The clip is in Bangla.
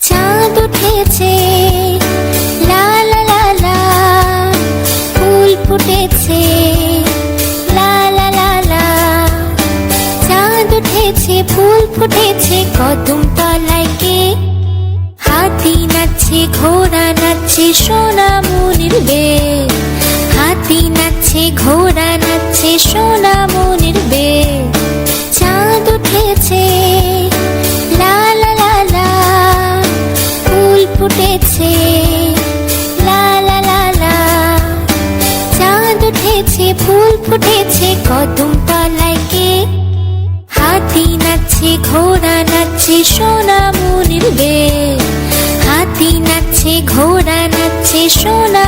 চাঁদ উঠেছে ফুল ফুটেছে, লা লা চাঁদ উঠেছে, ফুল ফুটেছে, কদম তলায় কে? হাতি নাচছে, ঘোড়া নাচছে সোনা মুনির বে নাচছে, ঘোড়া সোনা মনির বে চাঁদ উঠেছে, লা লা ফুল ফুটেছে, লা লা চাঁদ উঠেছে, ফুল ফুটেছে, কদম তলায় কে? হাতি নাচছে, ঘোড়া নাচছে, সোনা মনির বে হাতি নাচছে, ঘোড়া নাচছে, সোনা